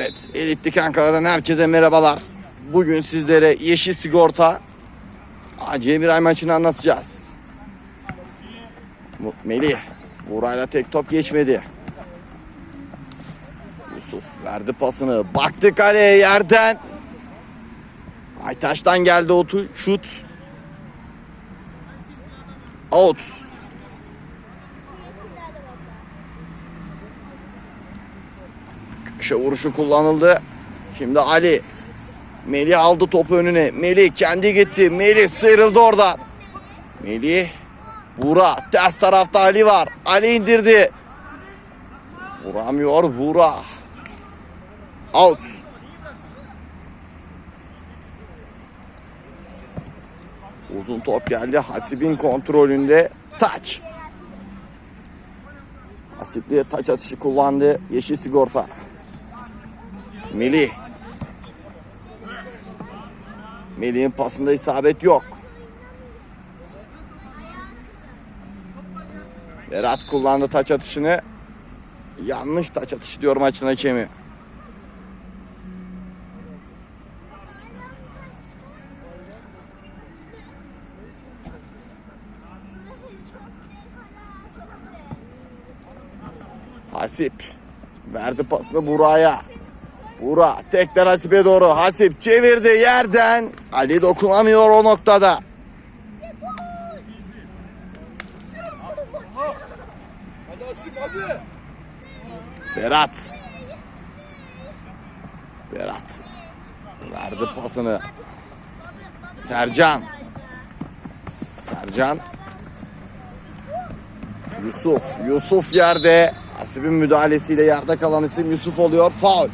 Evet, Elitlik Ankara'dan herkese merhabalar. Bugün sizlere Yeşil Sigorta AC bir ay maçını anlatacağız. Melih, Burayla tek top geçmedi. Yusuf verdi pasını. Baktı kaleye yerden. Aytaş'tan geldi o tu- şut. Out. Köşe vuruşu kullanıldı. Şimdi Ali. Melih aldı topu önüne. Melih kendi gitti. Melih sıyrıldı oradan. Melih. Buğra. Ters tarafta Ali var. Ali indirdi. Vuramıyor Buğra. Out. Uzun top geldi. Hasib'in kontrolünde. Taç. Hasipli taç atışı kullandı. Yeşil sigorta. Melih. Melih'in pasında isabet yok. Berat kullandı taç atışını. Yanlış taç atışı diyor maçın hakemi. Hasip verdi pasını Buraya. Bura tekrar Hasip'e doğru. Hasip çevirdi yerden. Ali dokunamıyor o noktada. Berat. Berat. Verdi pasını. Sercan. Sercan. Yusuf. Yusuf yerde. Hasip'in müdahalesiyle yerde kalan isim Yusuf oluyor. Faul.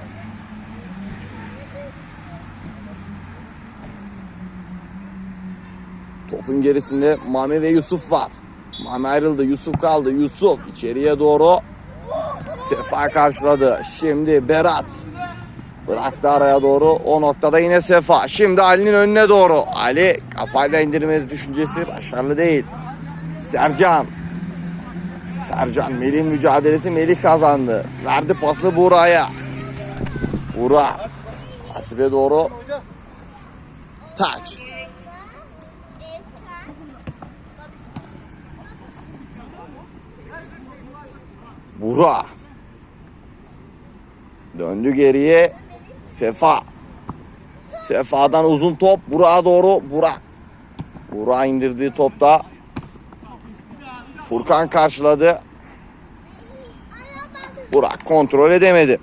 Topun gerisinde Mami ve Yusuf var. Mami ayrıldı. Yusuf kaldı. Yusuf içeriye doğru Sefa karşıladı. Şimdi Berat. Bıraktı araya doğru. O noktada yine Sefa. Şimdi Ali'nin önüne doğru. Ali kafayla indirme düşüncesi başarılı değil. Sercan. Sercan Melih'in mücadelesi Melih kazandı. Verdi pasını Buğra'ya. Buğra. Hasibe doğru. Taç. Buğra. Döndü geriye. Sefa. Sefa'dan uzun top. Burak'a doğru. Burak. Burak'a indirdiği topta. Furkan karşıladı. Burak kontrol edemedi.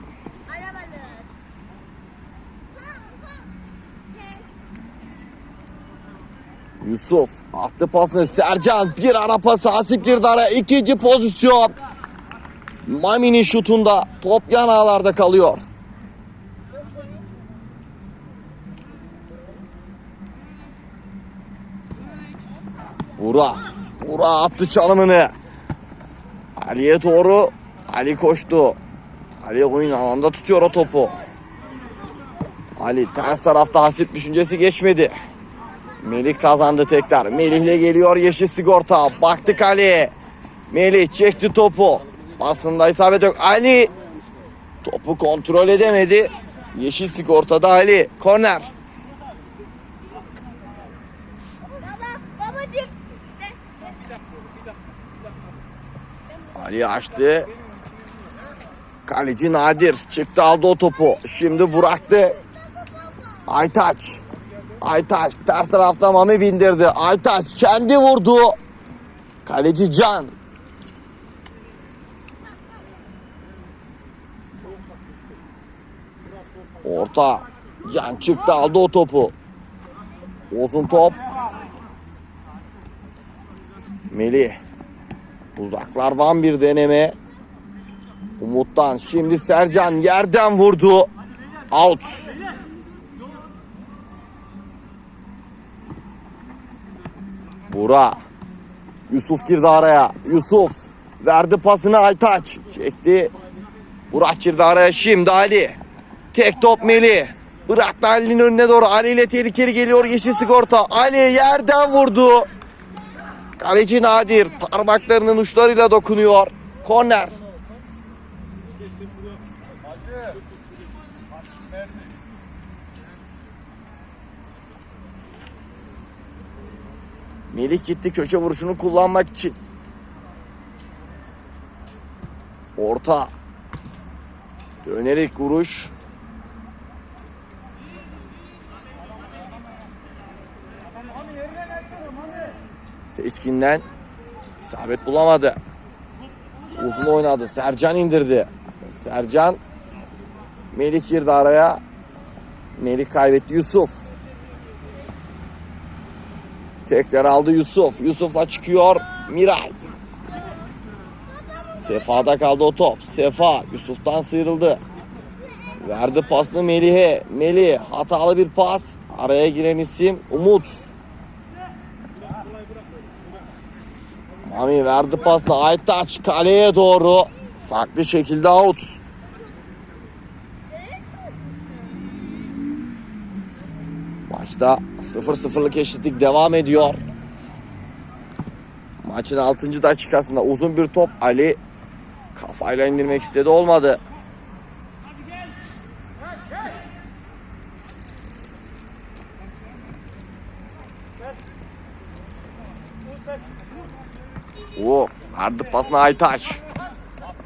Yusuf attı pasını Sercan bir ara pası Hasip girdi araya ikinci pozisyon Mami'nin şutunda top yan ağlarda kalıyor. Bura. Bura attı çalımını. Ali'ye doğru. Ali koştu. Ali oyun alanda tutuyor o topu. Ali ters tarafta hasip düşüncesi geçmedi. Melih kazandı tekrar. Melih'le geliyor yeşil sigorta. Baktık Ali. Melih çekti topu. Aslında isabet yok. Ali topu kontrol edemedi. Yeşil sigortada Ali. Korner. Ali açtı. Kaleci Nadir çıktı aldı o topu. Şimdi bıraktı. Aytaç. Aytaç ters tarafta Mami bindirdi. Aytaç kendi vurdu. Kaleci Can. Orta. Can çıktı aldı o topu. Uzun top. Melih. Uzaklardan bir deneme. Umut'tan şimdi Sercan yerden vurdu. Out. Bura. Yusuf girdi araya. Yusuf verdi pasını Aytaç. Çekti. Burak girdi araya şimdi Ali. Tek top Melih. Bıraktı Ali'nin önüne doğru. Ali ile tehlikeli geliyor yeşil sigorta. Ali yerden vurdu. Kaleci Nadir parmaklarının uçlarıyla dokunuyor. Korner. Melih gitti köşe vuruşunu kullanmak için. Orta. Dönerek vuruş. Seçkinden isabet bulamadı. Uzun oynadı. Sercan indirdi. Sercan Melih girdi araya. Melih kaybetti. Yusuf. Tekrar aldı Yusuf. Yusuf'la çıkıyor Miray. Sefa'da kaldı o top. Sefa Yusuf'tan sıyrıldı. Verdi pasını Melih'e. Melih hatalı bir pas. Araya giren isim Umut. Mami verdi pasını Aytaç kaleye doğru. Farklı şekilde out. Maçta 0-0'lık eşitlik devam ediyor. Maçın 6. dakikasında uzun bir top Ali kafayla indirmek istedi olmadı. Oo, verdi pasını Aytaç.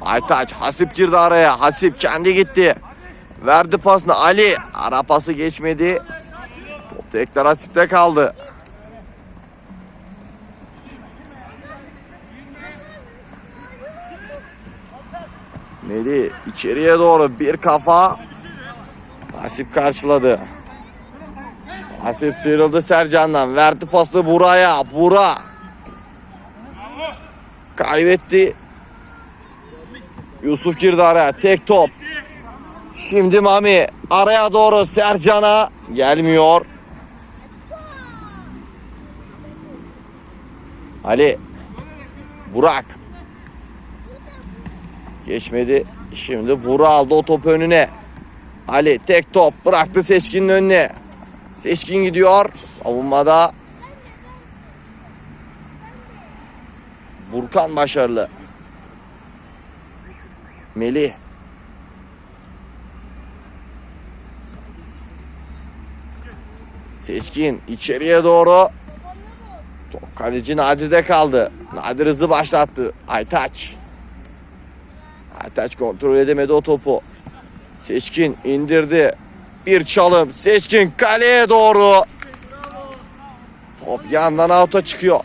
Aytaç Hasip girdi araya. Hasip kendi gitti. Verdi pasını Ali. Ara pası geçmedi. Top tekrar Hasip'te kaldı. Melih içeriye doğru bir kafa. Hasip karşıladı. Hasip sıyrıldı Sercan'dan. Verdi pası Buraya. Bura. Kaybetti. Yusuf girdi araya. Tek top. Şimdi Mami araya doğru Sercan'a gelmiyor. Ali Burak geçmedi. Şimdi Burak aldı o topu önüne. Ali tek top bıraktı Seçkin'in önüne. Seçkin gidiyor. Savunmada Burkan başarılı. Melih Seçkin içeriye doğru. Top kaleci Nadir'de kaldı. Nadir hızlı başlattı. Aytaç. Aytaç kontrol edemedi o topu. Seçkin indirdi. Bir çalım. Seçkin kaleye doğru. Top yandan out'a çıkıyor.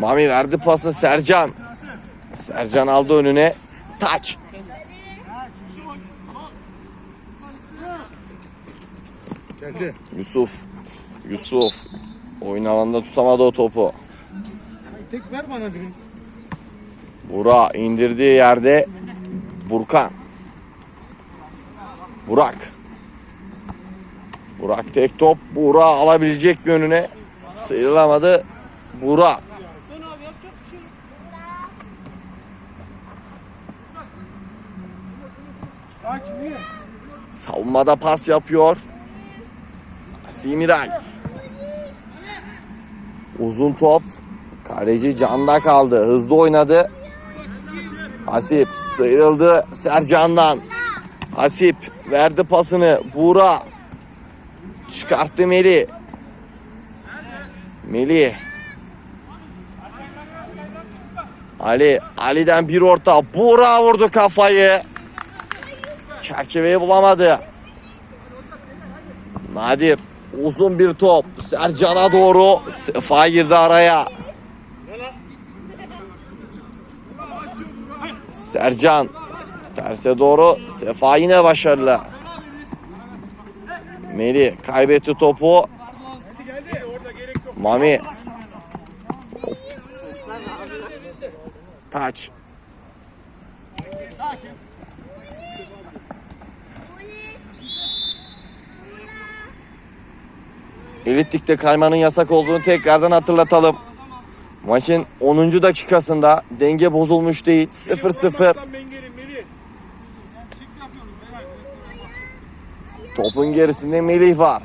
Mami verdi pasını Sercan. Sercan aldı önüne. Taç. Geldi. Yusuf. Yusuf. Oyun alanında tutamadı o topu. Tek ver bana direkt. Bura indirdiği yerde Burkan. Burak. Burak tek top. Burak alabilecek mi önüne? Sıyrılamadı. Burak. Savunmada pas yapıyor. Simiray. Uzun top. Kaleci canda kaldı. Hızlı oynadı. Hasip sıyrıldı Sercan'dan. Hasip verdi pasını. Buğra. Çıkarttı Melih. Melih. Ali. Ali'den bir orta. Buğra vurdu kafayı. Çerçeveyi bulamadı. Nadir uzun bir top Sercan'a doğru Sefa girdi araya. Sercan terse doğru Sefa yine başarılı. Melih kaybetti topu. Mami. Taç. Elit Lig'de kaymanın yasak olduğunu tekrardan hatırlatalım. Maçın 10. dakikasında denge bozulmuş değil. 0-0. Topun gerisinde Melih var.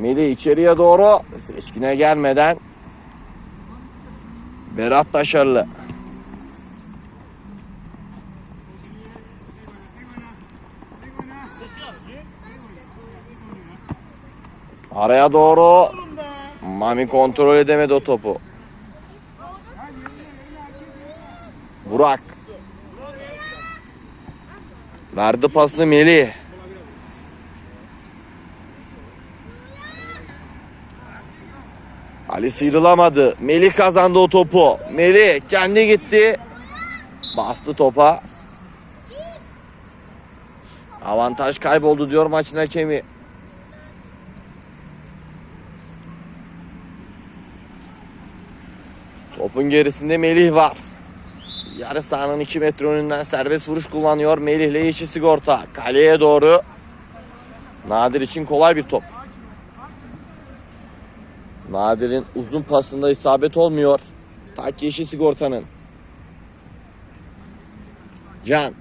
Melih içeriye doğru seçkine gelmeden Berat başarılı. Araya doğru Mami kontrol edemedi o topu. Burak. Verdi pasını Melih. Ali sıyrılamadı. Melih kazandı o topu. Melih kendi gitti. Bastı topa. Avantaj kayboldu diyor maçın hakemi. Topun gerisinde Melih var. Yarı sahanın 2 metre önünden serbest vuruş kullanıyor. Melih ile yeşil sigorta. Kaleye doğru. Nadir için kolay bir top. Nadir'in uzun pasında isabet olmuyor. Tak yeşil sigortanın. Can.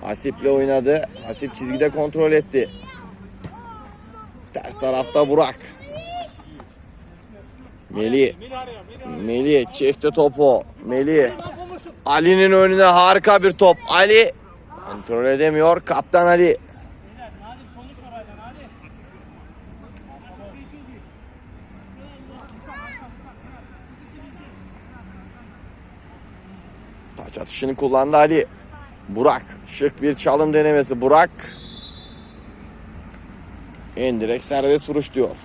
Hasip'le oynadı. Hasip çizgide kontrol etti. Ters tarafta Burak. Melih. Melih çekti topu. Melih. Ali'nin önüne harika bir top. Ali kontrol edemiyor. Kaptan Ali. Taç atışını kullandı Ali. Burak. Şık bir çalım denemesi. Burak. Endirek serbest vuruş diyor.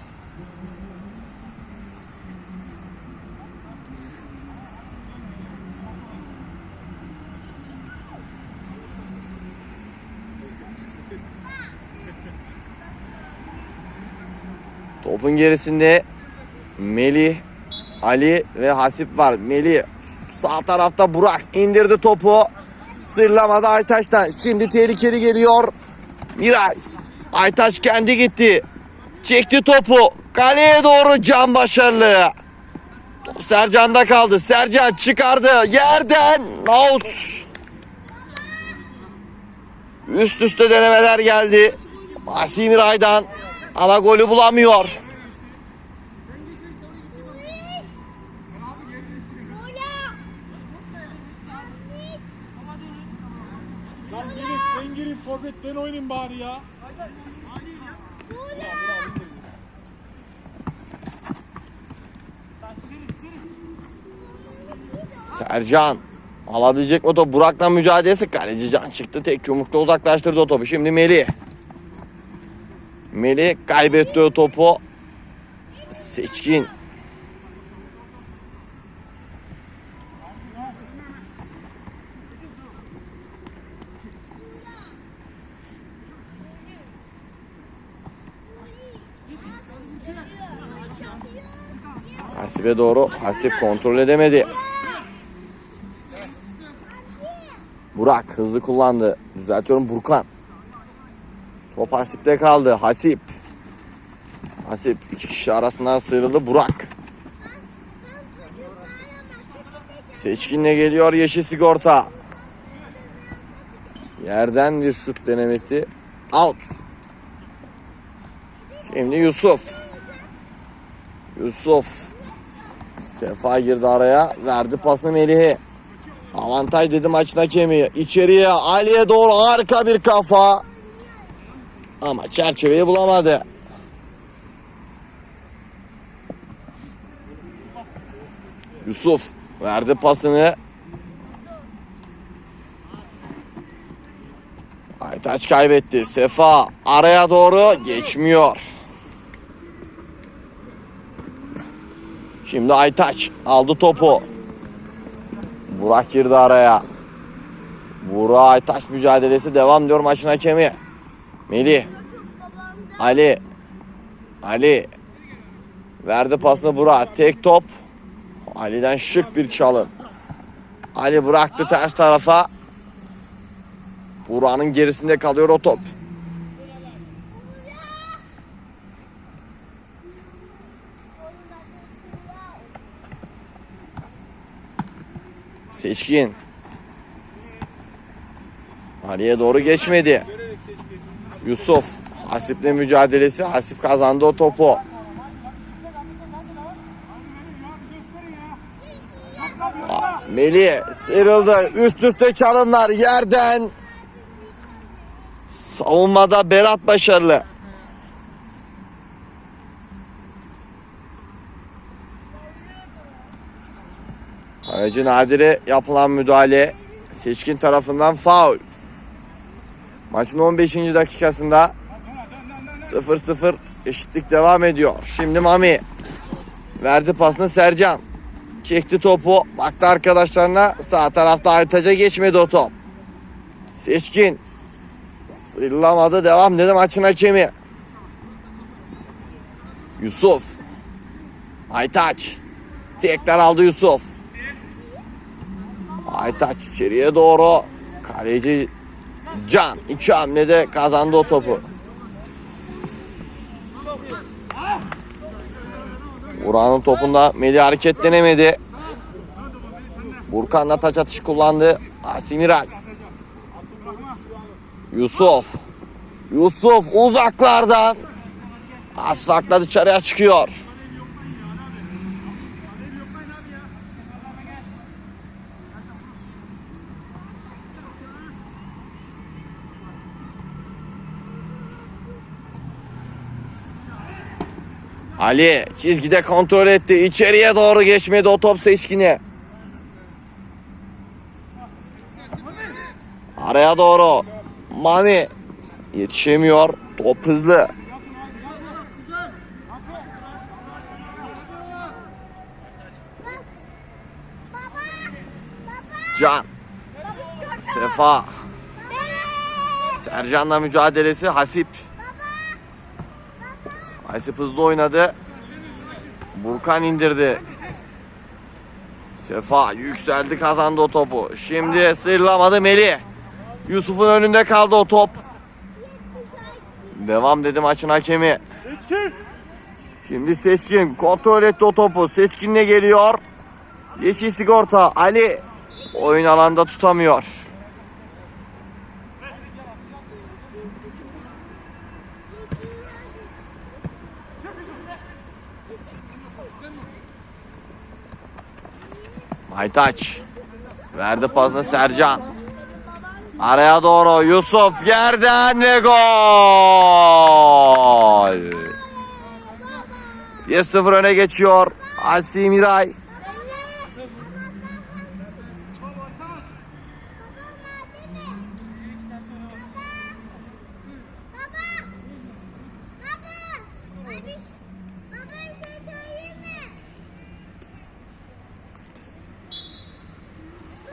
Topun gerisinde Melih, Ali ve Hasip var. Melih sağ tarafta Burak indirdi topu. Sırlamadı Aytaş'tan. Şimdi tehlikeli geliyor. Miray. Aytaş kendi gitti. Çekti topu. Kaleye doğru can başarılı. Top Sercan'da kaldı. Sercan çıkardı. Yerden out. Üst üste denemeler geldi. Asi Miray'dan. Ama golü bulamıyor. Lan Melih forvet ben oynayayım bari ya. Sercan alabilecek mi o topu? Burak'la mücadelesi. Kaleci Can çıktı. Tek yumrukla uzaklaştırdı o topu. Şimdi Melih. Melih kaybetti o topu. Seçkin. Hasip'e doğru. Hasip kontrol edemedi. Burak hızlı kullandı. Düzeltiyorum Burkan. Top Hasip'te kaldı. Hasip. Hasip iki kişi arasından sıyrıldı. Burak. Seçkin'le geliyor yeşil sigorta. Yerden bir şut denemesi. Out. Şimdi Yusuf. Yusuf. Sefa girdi araya. Verdi pasını Melih'e. Avantaj dedi maçın hakemi. İçeriye Ali'ye doğru harika bir kafa. Ama çerçeveyi bulamadı. Yusuf verdi pasını. Aytaç kaybetti. Sefa araya doğru geçmiyor. Şimdi Aytaç aldı topu. Burak girdi araya. Burak Aytaç mücadelesi devam diyor maçın hakemi. Melih. Ali. Ali. Verdi pasını Burak. Tek top. Ali'den şık bir çalım. Ali bıraktı ters tarafa. Burak'ın gerisinde kalıyor o top. Seçkin. Ali'ye doğru geçmedi. Yusuf. Hasip'le mücadelesi. Hasip kazandı o topu. Melih sıyrıldı. Üst üste çalımlar yerden. Savunmada Berat başarılı. Kaleci Nadir'e yapılan müdahale seçkin tarafından faul. Maçın 15. dakikasında 0-0 eşitlik devam ediyor. Şimdi Mami verdi pasını Sercan. Çekti topu. Baktı arkadaşlarına. Sağ tarafta Aytaç'a geçmedi o top. Seçkin. Sıyrılamadı. Devam dedi maçın hakemi. Yusuf. Aytaç. Tekrar aldı Yusuf. Aytaç içeriye doğru. Kaleci Can iki hamlede kazandı o topu. Burak'ın topunda Melih hareketlenemedi. Burkan'la taç atışı kullandı. Asimiral. Yusuf. Yusuf uzaklardan. Asfakla dışarıya çıkıyor. Ali çizgide kontrol etti. İçeriye doğru geçmedi o top seçkini. Araya doğru. Mami yetişemiyor. Top hızlı. Can. Sefa. Sercan'la mücadelesi Hasip. Hasip hızlı oynadı. Burkan indirdi. Sefa yükseldi kazandı o topu. Şimdi sıyrılamadı Melih. Yusuf'un önünde kaldı o top. Devam dedi maçın hakemi. Şimdi Seçkin kontrol etti o topu. Seçkin'le geliyor. Yeşil sigorta Ali oyun alanda tutamıyor. Aytaç verdi pasını Sercan. Araya doğru Yusuf yerden ve gol. 1-0 öne geçiyor. Asi Miray.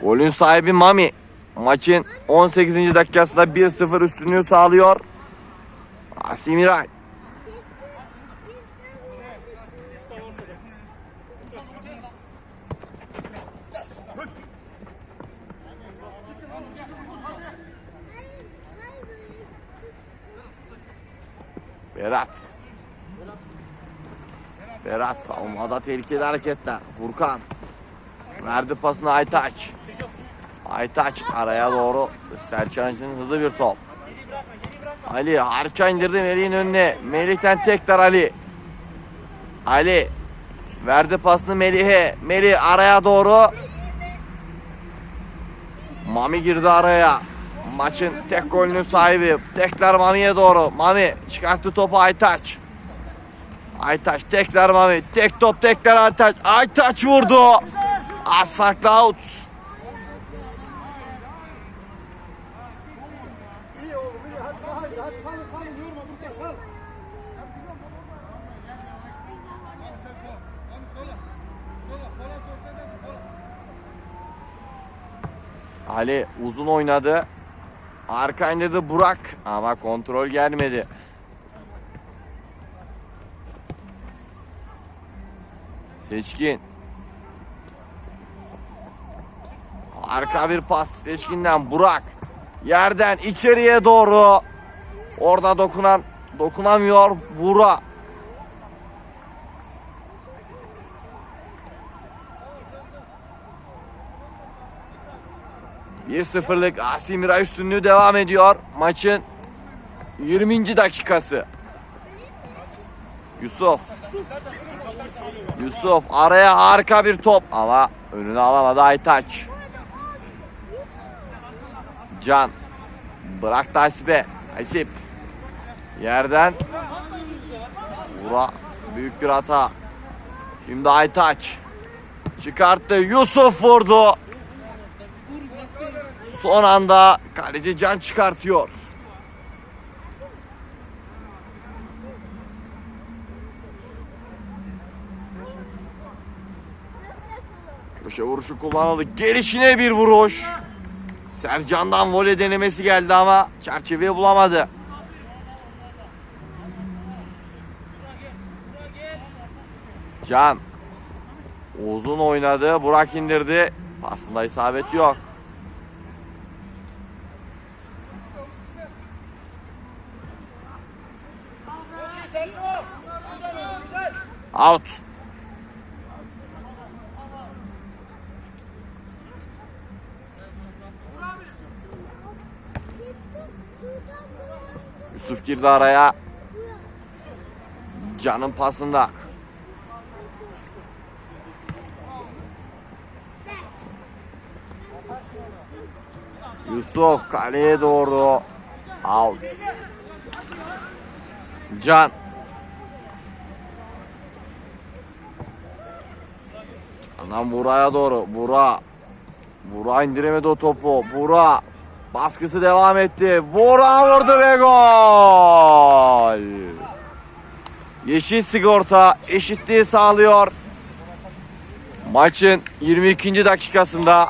Golün sahibi Mami. Maçın 18. dakikasında 1-0 üstünlüğü sağlıyor. Asi Miray. Berat. Berat savunmada tehlikeli hareketler. Furkan. Verdi pasını Aytaç. Aytaç araya doğru Sercan için hızlı bir top. Ali harika indirdi Melih'in önüne. Melih'ten tekrar Ali. Ali verdi pasını Melih'e. Melih araya doğru. Mami girdi araya. Maçın tek golünün sahibi. Tekrar Mami'ye doğru. Mami çıkarttı topu Aytaç. Aytaç tekrar Mami. Tek top tekrar Aytaç. Aytaç vurdu. Az farklı out. Ali uzun oynadı. Arka indirdi Burak ama kontrol gelmedi. Seçkin. Arka bir pas Seçkin'den Burak. Yerden içeriye doğru. Orada dokunan dokunamıyor Burak. Bir sıfırlık Asimira üstünlüğü devam ediyor. Maçın 20. dakikası. Yusuf. Yusuf araya harika bir top ama önüne alamadı Aytaç. Can bırak Tasip'e. Tasip yerden Vura büyük bir hata. Şimdi Aytaç çıkarttı. Yusuf vurdu. Son anda kaleci Can çıkartıyor. Köşe vuruşu kullanıldı. Gelişine bir vuruş. Sercan'dan voley denemesi geldi ama çerçeveyi bulamadı. Can. Uzun oynadı. Burak indirdi. Pasında isabet yok. Out. Yusuf girdi araya. Can'ın pasında. Yusuf kaleye doğru. Out. Can. Anam Buraya doğru. Bura. Bura indiremedi o topu. Bura. Baskısı devam etti. Bura vurdu ve gol. Yeşil sigorta eşitliği sağlıyor. Maçın 22. dakikasında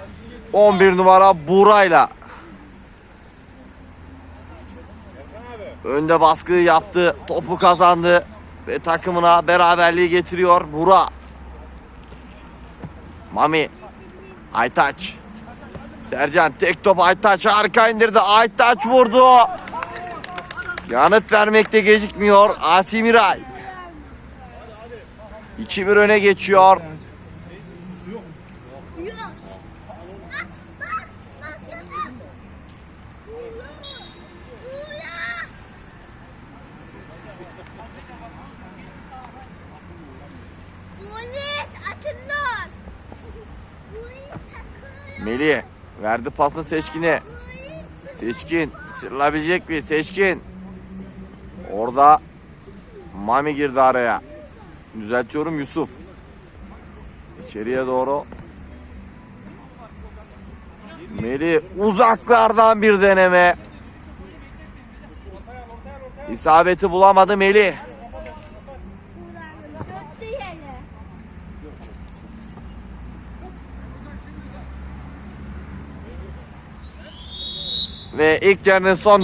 11 numara Buray'la önde baskıyı yaptı, topu kazandı ve takımına beraberliği getiriyor Bura. Mami, Aytaç, Sercan tek top Aytaç harika indirdi. Aytaç vurdu. Yanıt vermekte gecikmiyor Asi Miray. 2-1 öne geçiyor. Polis atılır. Melih verdi pasını Seçkin'e. Seçkin sırlayabilecek mi? Seçkin. Orada Mami girdi araya. Düzeltiyorum Yusuf. İçeriye doğru. Melih uzaklardan bir deneme. İsabeti bulamadı Melih. Ve ilk yarının son